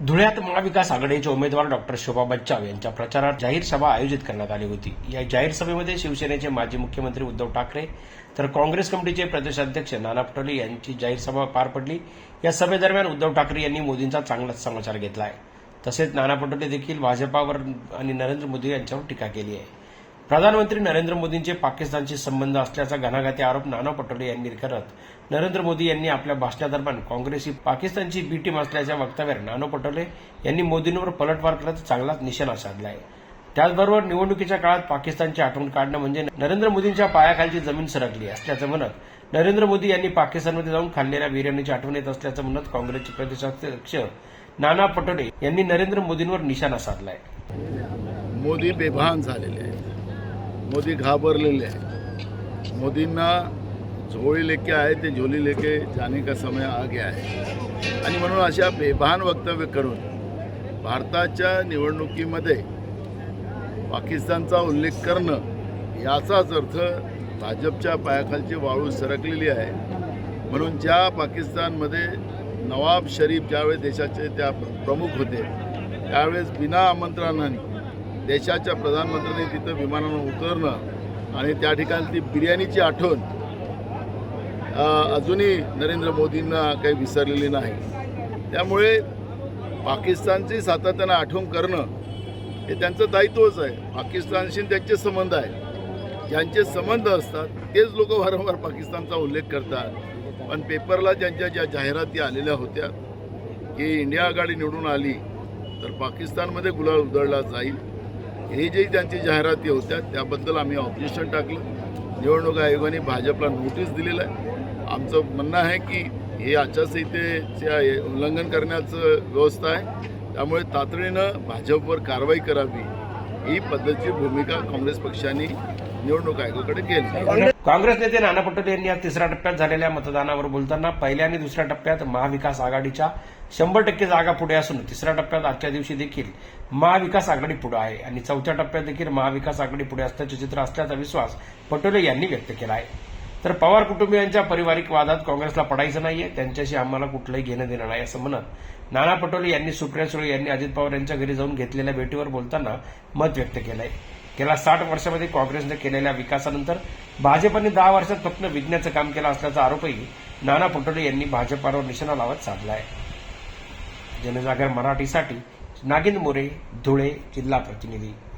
धुळ्यात महाविकास आघाडीचे उमेदवार डॉक्टर शोभा बच्चाव यांच्या प्रचारात जाहीर सभा आयोजित करण्यात आली होती. या जाहीर सभेमध्ये शिवसेनेचे माजी मुख्यमंत्री उद्धव ठाकरे तर काँग्रेस कमिटीचे प्रदेशाध्यक्ष नाना पटोले यांची जाहीर सभा पार पडली. या सभेदरम्यान उद्धव ठाकरे यांनी मोदींचा चांगलाच समाचार घेतला आहे तसेच नाना पटोले देखील भाजपावर आणि नरेंद्र मोदी यांच्यावर टीका केली आहे. प्रधानमंत्री नरेंद्र मोदींचे पाकिस्तानशी संबंध असल्याचा घणाघाती आरोप नाना पटोले यांनी करत नरेंद्र मोदी यांनी आपल्या भाषणादरम्यान काँग्रेस ही पाकिस्तानची बी टीम असल्याच्या वक्तव्यावर नाना पटोले यांनी मोदींवर पलटवार करत चांगलाच निशाणा साधला आहे त्याचबरोबर निवडणुकीच्या काळात पाकिस्तानची आठवण काढणं म्हणजे नरेंद्र मोदींच्या पायाखालची जमीन सरकली असल्याचं म्हणत नरेंद्र मोदी यांनी पाकिस्तानमध्ये जाऊन खाल्लेल्या बिर्याणीची आठवण येत असल्याचं म्हणत काँग्रेसचे प्रदेशाध्यक्ष नाना पटोले यांनी नरेंद्र मोदींवर निशाणा साधलाय. मोदी बेभान झालेले मोदी घाबरलेले आहे मोदींना झोळी लेके आहे ते झोली लेके जाने का समय आ गया आहे. आणि म्हणून अशा बेभान वक्तव्य करून भारताच्या निवडणुकीमध्ये पाकिस्तानचा उल्लेख करणं याचाच अर्थ भाजपच्या पायाखालची वाळू सरकलेली आहे. म्हणून ज्या पाकिस्तानमध्ये नवाब शरीफ ज्यावेळेस देशाचे त्या प्रमुख होते त्यावेळेस बिना आमंत्रणाने देशाच्या प्रधानमंत्र्यांनी तिथं विमानानं उतरणं आणि त्या ठिकाणी ती बिर्याणीची आठवण अजूनही नरेंद्र मोदींना काही विसरलेली नाही. त्यामुळे पाकिस्तानची सातत्यानं आठवण करणं हे त्यांचं दायित्वच आहे. पाकिस्तानशी त्यांचे संबंध आहेत. ज्यांचे संबंध असतात तेच लोक वारंवार पाकिस्तानचा उल्लेख करतात. पण पेपरला ज्यांच्या ज्या जाहिराती आलेल्या होत्या की इंडिया आघाडी निवडून आली तर पाकिस्तानमध्ये गुलाल उधळला जाईल. हे जे त्यांची जाहिराती होत्या त्याबद्दल आम्ही ऑब्जेक्शन टाकलं. निवडणूक आयोगाने भाजपला नोटीस दिलेलं आहे. आमचं म्हणणं आहे की हे आचारसंहितेच्या उल्लंघन करण्याचं व्यवस्था आहे. त्यामुळे तातडीनं भाजपवर कारवाई करावी. ही पद्धतीची भूमिका काँग्रेस पक्षाने निवडणूक आयोगाकडे केली काँग्रेस नेते नाना पटोले यांनी आज तिसऱ्या टप्प्यात झालेल्या मतदानावर बोलताना पहिल्या आणि दुसऱ्या टप्प्यात महाविकास आघाडीच्या शंभर टक्के जागा पुढे असून तिसऱ्या टप्प्यात आजच्या दिवशी देखील महाविकास आघाडी पुढे आहे आणि चौथ्या टप्प्यात देखील महाविकास आघाडी पुढे असल्याचे चित्र असल्याचा विश्वास पटोले यांनी व्यक्त केला आहे. तर पवार कुटुंबियांच्या पारिवारिक वादात काँग्रेसला पडायचं नाहीये त्यांच्याशी आम्हाला कुठलंही घेणं देणं नाही असं म्हणत नाना पटोले यांनी सुप्रिया सुळे यांनी अजित पवार यांच्या घरी जाऊन घेतलेल्या भेटीवर बोलताना मत व्यक्त केलं आहे गेल्या साठ वर्षामध्ये काँग्रेसने केलेल्या विकासानंतर भाजपने दहा वर्षात फक्त विज्ञाचं काम केलं असल्याचा आरोपही नाना पटोले यांनी भाजपावर निशाणा लावत साधला आहे जनजागर मराठीसाठी नागिन मोरे धुळे जिल्हा प्रतिनिधी.